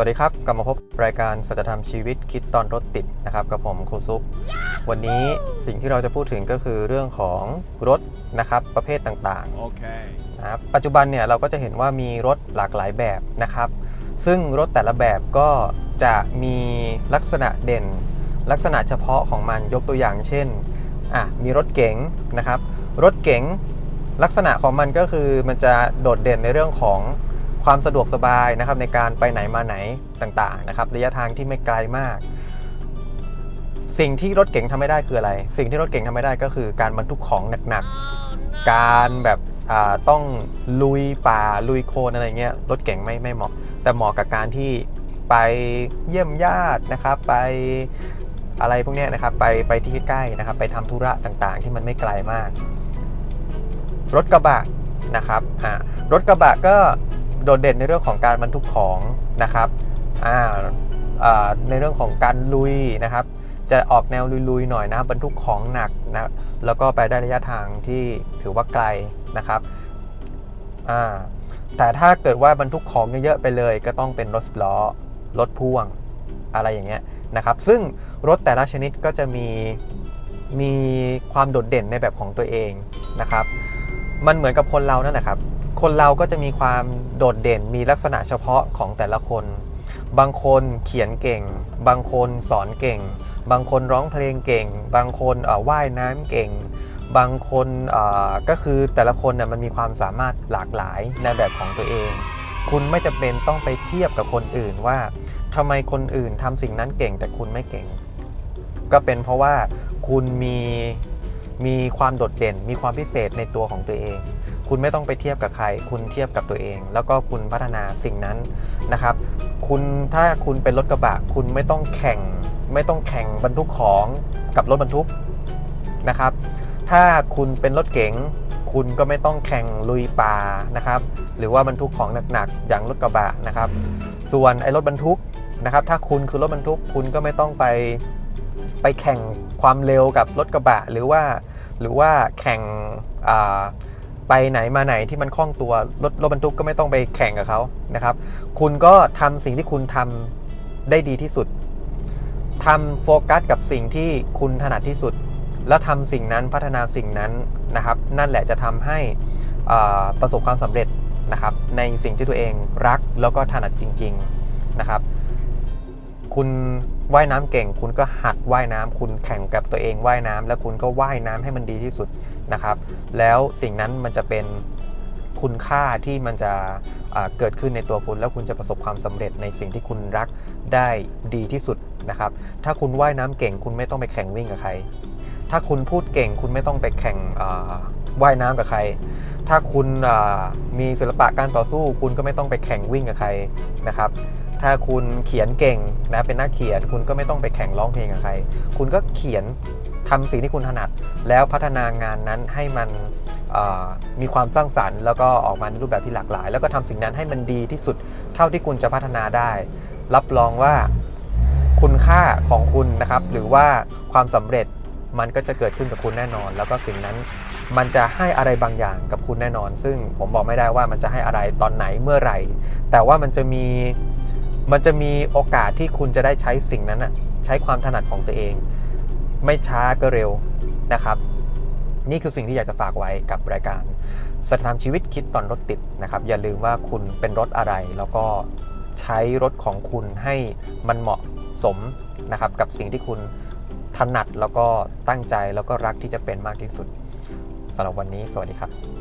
สวัสดีครับ กลับมาพบรายการสัจธรรมชีวิตคิดตอนรถติดนะครับกับผมครูซุป วันนี้สิ่งที่เราจะพูดถึงก็คือเรื่องของรถนะครับประเภทต่าง Okay. ๆนะครับปัจจุบันเนี่ยเราก็จะเห็นว่ามีรถหลากหลายแบบนะครับ ซึ่งรถแต่ละแบบก็จะมีลักษณะเด่น ลักษณะเฉพาะของมันยกตัวอย่างเช่นอะมีรถเก๋งนะครับ รถเก๋งลักษณะของมันก็คือมันจะโดดเด่นในเรื่องของ ความสะดวกสบายนะครับในการไปไหนมาไหนต่างๆนะครับระยะทางที่ไม่ไกลมาก สิ่งที่รถเก๋งทำไม่ได้คืออะไร สิ่งที่รถเก๋งทำไม่ได้ก็คือการบรรทุกของหนักๆ การแบบต้องลุยป่าลุยโคลนอะไรเงี้ยรถเก๋งไม่ไม่เหมาะ แต่เหมาะกับการที่ไปเยี่ยมญาตินะครับไปอะไรพวกนี้นะครับไปไปที่ใกล้ๆนะครับ ไปทำธุระต่างๆ ที่มันไม่ไกลมาก รถกระบะนะครับอ่ารถกระบะก็ โดดเด่นในเรื่องของการบรรทุกของนะครับอ่าในเรื่องของการลุยนะครับ จะออกแนวลุยๆหน่อยนะบรรทุกของหนักนะแล้วก็ไปได้ระยะทางที่ถือว่าไกลนะครับอ่าแต่ถ้าเกิดว่าบรรทุกของเยอะๆไปเลย ก็ต้องเป็นรถล้อรถพ่วงอะไรอย่างเงี้ยนะครับ ซึ่งรถแต่ละชนิดก็จะมีมีความโดดเด่นในแบบของตัวเองนะครับ มันเหมือนกับคนเรานั่นแหละครับ คนเราก็จะมีความโดดเด่นมีลักษณะเฉพาะของแต่ละคน บางคนเขียนเก่ง บางคนสอนเก่ง บางคนร้องเพลงเก่ง บางคนว่ายน้ำเก่ง บางคนก็คือแต่ละคนน่ะมันมีความสามารถหลากหลายในแบบของตัวเอง คุณไม่จำเป็นต้องไปเทียบกับคนอื่นว่าทำไมคนอื่นทำสิ่งนั้นเก่งแต่คุณไม่เก่ง ก็เป็นเพราะว่าคุณมีมีความโดดเด่น มีความพิเศษในตัวของตัวเอง คุณไม่ต้องไปเทียบกับใคร คุณเทียบกับตัวเอง แล้วก็คุณพัฒนาสิ่งนั้นนะครับ คุณถ้าคุณเป็นรถกระบะ คุณไม่ต้องแข่ง ไม่ต้องแข่งบรรทุกของกับรถบรรทุกนะครับ ถ้าคุณเป็นรถเก๋งคุณก็ไม่ต้องแข่งลุยป่านะครับ หรือว่าบรรทุกของหนักๆอย่างรถกระบะนะครับ ส่วนไอ้รถบรรทุกนะครับ ถ้าคุณคือรถบรรทุก คุณก็ไม่ต้องไปไปแข่งความเร็วกับรถกระบะ หรือว่าหรือว่าแข่งอ่า ไปไหนมาไหนที่มันคล่องตัวรถรถบรรทุกก็ไม่ต้องไปแข่งกับเขานะครับ คุณก็ทำสิ่งที่คุณทำได้ดีที่สุดทำโฟกัสกับสิ่งที่คุณถนัดที่สุด แล้วทำสิ่งนั้นพัฒนาสิ่งนั้นนะครับ นั่นแหละจะทำให้ประสบความสำเร็จนะครับ ในสิ่งที่ตัวเองรักแล้วก็ถนัดจริง ๆนะครับ คุณว่ายน้ำเก่ง คุณก็หัดว่ายน้ำคุณแข่งกับตัวเองว่ายน้ำแล้วคุณก็ว่ายน้ำให้มันดีที่สุดนะครับ แล้วสิ่งนั้นมันจะเป็นคุณค่าที่มันจะเกิดขึ้นในตัวคุณ แล้วคุณจะประสบความสำเร็จในสิ่งที่คุณรักได้ดีที่สุดนะครับ ถ้าคุณว่ายน้ำเก่ง คุณไม่ต้องไปแข่งวิ่งกับใคร ถ้าคุณพูดเก่ง คุณไม่ต้องไปแข่งว่ายน้ำกับใคร ถ้าคุณมีศิลปะการต่อสู้ คุณก็ไม่ต้องไปแข่งวิ่งกับใครนะครับ ถ้าคุณเขียนเก่งนะเป็นนักเขียนคุณก็ไม่ต้องไปแข่งร้องเพลงกับใคร คุณก็เขียนทำสิ่งที่คุณถนัด แล้วพัฒนางานนั้นให้มันมีความสร้างสรรค์ แล้วก็ออกมาในรูปแบบที่หลากหลาย แล้วก็ทำสิ่งนั้นให้มันดีที่สุดเท่าที่คุณจะพัฒนาได้ รับรองว่าคุณค่าของคุณนะครับ หรือว่าความสำเร็จมันก็จะเกิดขึ้นกับคุณแน่นอน แล้วก็สิ่งนั้นมันจะให้อะไรบางอย่างกับคุณแน่นอน ซึ่งผมบอกไม่ได้ว่ามันจะให้อะไรตอนไหนเมื่อไหร่ แต่ว่ามันจะมี มันจะมีโอกาสที่คุณจะได้ใช้สิ่งนั้นน่ะใช้ความถนัดของตัวเอง ไม่ช้าก็เร็วนะครับ นี่คือสิ่งที่อยากจะฝากไว้กับรายการสถานชีวิตคิดตอนรถติดนะครับ อย่าลืมว่าคุณเป็นรถอะไร แล้วก็ใช้รถของคุณให้มันเหมาะสมนะครับ กับสิ่งที่คุณถนัดแล้วก็ตั้งใจแล้วก็รักที่จะเป็นมากที่สุดสำหรับวันนี้ สวัสดีครับ